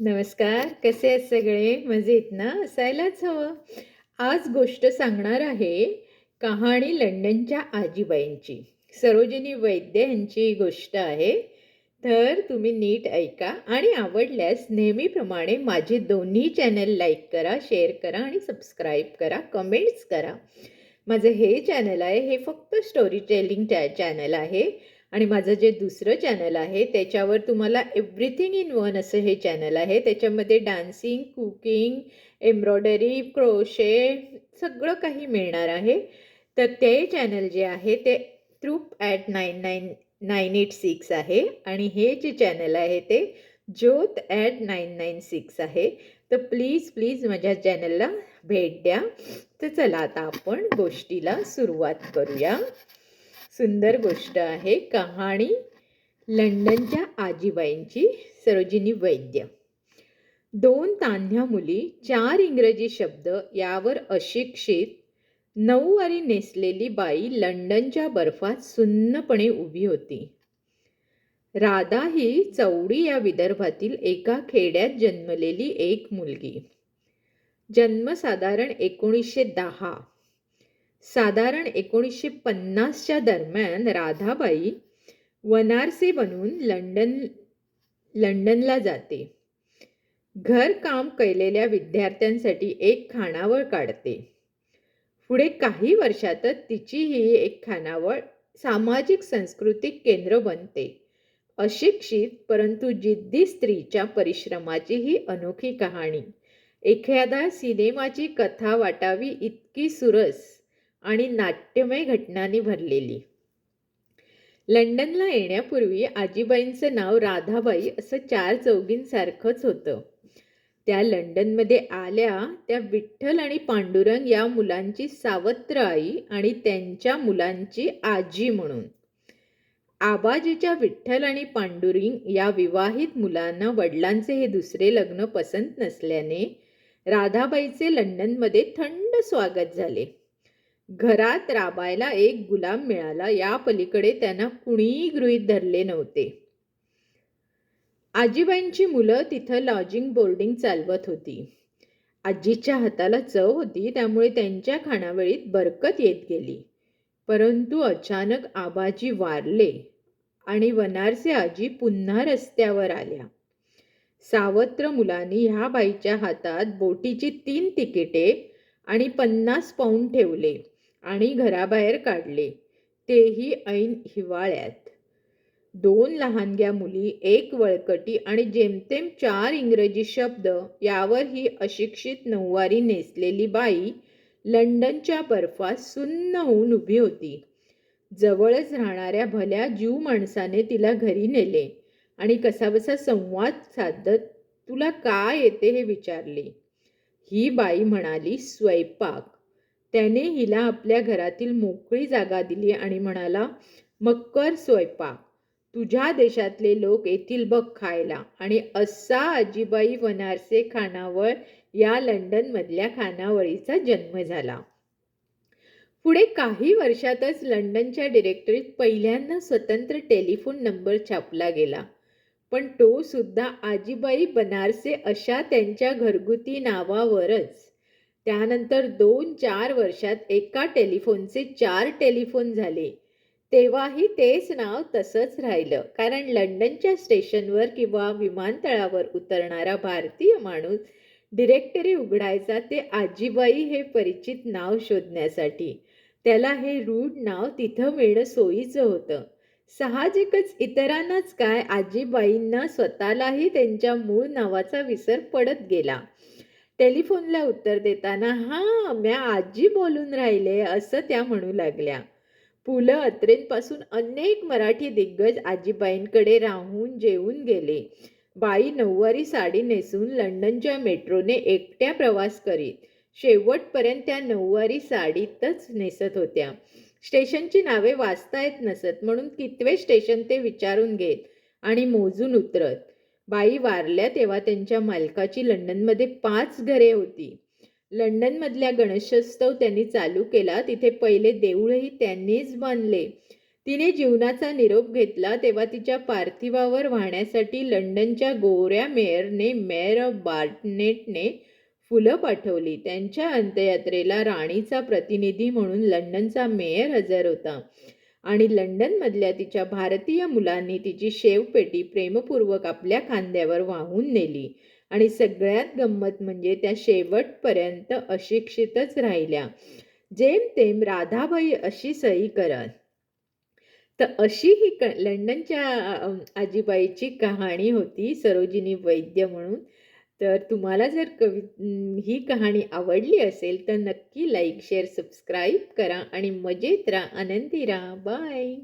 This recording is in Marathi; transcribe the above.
नमस्कार कसे आहेत सगळे? मजेत ना? असायलाच हवं. आज गोष्ट सांगणार आहे कहाणी लंडनच्या आजीबाईंची. सरोजिनी वैद्य यांची गोष्ट आहे. तर तुम्ही नीट ऐका आणि आवडल्यास नेहमीप्रमाणे माझे दोन्ही चॅनल लाईक करा शेअर करा आणि सबस्क्राईब करा कमेंट्स करा. माझं हे चॅनल आहे हे फक्त स्टोरी टेलिंग चॅ चॅनल आहे. आणि माझं जे दुसरं चॅनल आहे त्याच्यावर तुम्हाला एव्हरीथिंग इन वन असं हे चॅनल आहे. त्याच्यामध्ये डान्सिंग कुकिंग एम्ब्रॉयडरी क्रोशे सगळं काही मिळणार आहे. तर ते चॅनल जे आहे ते troop at nine nine nine eight six आहे. आणि हे जे चॅनल आहे ते ज्योत ॲट नाईन नाईन सिक्स आहे. तर प्लीज प्लीज माझ्या चॅनलला भेट द्या. तर चला आता आपण गोष्टीला सुरुवात करूया. सुंदर गोष्ट आहे कहाणी लंडनच्या आजीबाईंची सरोजिनी वैद्य. दोन तान्ह्या मुली चार इंग्रजी शब्द यावर अशिक्षित नऊवारी नेसलेली बाई लंडनच्या बर्फात सुन्नपणे उभी होती. राधा ही चौडी या विदर्भातील एका खेड्यात जन्मलेली एक मुलगी. जन्म साधारण एकोणीसशे दहा. साधारण एकोणीसशे पन्नासच्या दरम्यान राधाबाई वनारसे बनून लंडन लंडनला जाते. घरकाम केलेल्या विद्यार्थ्यांसाठी एक खानावळ काढते. पुढे काही वर्षातच तिची ही एक खानावळ सामाजिक सांस्कृतिक केंद्र बनते. अशिक्षित परंतु जिद्दी स्त्रीच्या परिश्रमाची ही अनोखी कहाणी. एखादा सिनेमाची कथा वाटावी इतकी सुरस. आणि नाट्यमय घटनांनी भरलेली. लंडनला येण्यापूर्वी आजीबाईंचं नाव राधाबाई असं चार चौघींसारखंच होतं. त्या लंडनमध्ये आल्या त्या विठ्ठल आणि पांडुरंग या मुलांची सावत्र आई आणि त्यांच्या मुलांची आजी म्हणून. आबाजीच्या विठ्ठल आणि पांडुरंग या विवाहित मुलांना वडिलांचे हे दुसरे लग्न पसंत नसल्याने राधाबाईचे लंडनमध्ये थंड स्वागत झाले. घरात राबायला एक गुलाम मिळाला. या पलीकडे त्यांना कुणीही गृहीत धरले नव्हते. आजीबाईंची मुलं तिथं लॉजिंग बोर्डिंग चालवत होती. आजीच्या हाताला चव होती त्यामुळे त्यांच्या खाणावळीत बरकत येत गेली. परंतु अचानक आबाजी वारले आणि वनारसे आजी पुन्हा रस्त्यावर आल्या. सावत्र मुलांनी ह्या बाईच्या हातात बोटीची तीन तिकिटे आणि पन्नास पाऊंड ठेवले. आणि घराबाहेर काढले. तेही ऐन हिवाळ्यात. दोन लहानग्या मुली एक वळकटी आणि जेमतेम चार इंग्रजी शब्द यावर ही अशिक्षित नऊवारी नेसलेली बाई लंडनच्या बर्फात सुन्न होऊन उभी होती. जवळच राहणाऱ्या भल्या जीव माणसाने तिला घरी नेले आणि कसाबसा संवाद साधत तुला काय येते हे विचारले? ही बाई म्हणाली स्वयंपाक. त्याने हिला आपल्या घरातील मोकळी जागा दिली आणि म्हणाला मक्कर स्वयंपाक. तुझ्या देशातले लोक येतील बघ खायला आणि असा आजीबाई वनारसे खानावळ या लंडनमधल्या खानावळीचा जन्म झाला. पुढे काही वर्षातच लंडनच्या डिरेक्टरीत पहिल्यांदा स्वतंत्र टेलिफोन नंबर छापला गेला. पण तो सुद्धा आजीबाई बनारसे अशा त्यांच्या घरगुती नावावरच. त्यानंतर दोन चार वर्षात एका टेलिफोनचे चार टेलिफोन झाले. तेव्हाही तेच नाव तसंच राहिलं. कारण लंडनच्या स्टेशनवर किंवा विमानतळावर उतरणारा भारतीय माणूस डिरेक्टरी उघडायचा ते आजीबाई हे परिचित नाव शोधण्यासाठी. त्याला हे रूढ नाव तिथं मिळणं सोयीचं होतं. साहजिकच इतरांनाच काय आजीबाईंना स्वतःलाही त्यांच्या मूळ नावाचा विसर पडत गेला. टेलिफोनला उत्तर देताना हां म्या आजी बोलून राहिले असं त्या म्हणू लागल्या. पु ल अत्रेंपासून अनेक मराठी दिग्गज आजीबाईंकडे राहून जेवून गेले. बाई नऊवारी साडी नेसून लंडनच्या मेट्रोने एकट्या प्रवास करीत. शेवटपर्यंत त्या नऊवारी साडीतच नेसत होत्या. स्टेशनची नावे वाचता येत नसत म्हणून कितवे स्टेशन ते विचारून घेत आणि मोजून उतरत. बाई वारल्या तेव्हा त्यांच्या मालकाची लंडनमध्ये पाच घरे होती. लंडनमधल्या गणेशोत्सव त्यांनी चालू केला. तिथे पहिले देऊळही त्यांनीच बांधले. तिने जीवनाचा निरोप घेतला तेव्हा तिच्या पार्थिवावर वाहण्यासाठी लंडनच्या गोऱ्या मेयरने मेयर ऑफ बार्टनेटने फुलं पाठवली. त्यांच्या अंत्ययात्रेला राणीचा प्रतिनिधी म्हणून लंडनचा मेयर हजर होता. आणि लंडनमधल्या तिच्या भारतीय मुलांनी तिची शेवपेटी प्रेमपूर्वक आपल्या खांद्यावर वाहून नेली. आणि सगळ्यात गंमत म्हणजे त्या शेवटपर्यंत अशिक्षितच राहिल्या. जेमतेम राधाबाई अशी सही करत. तर अशी ही क लंडनच्या आजीबाईची कहाणी होती. सरोजिनी वैद्य म्हणून. तर तुम्हाला जर कवि ही कहाणी आवडली असेल तर नक्की लाईक शेअर सबस्क्राईब करा आणि मजेत राहा. आनंदी राहा. बाय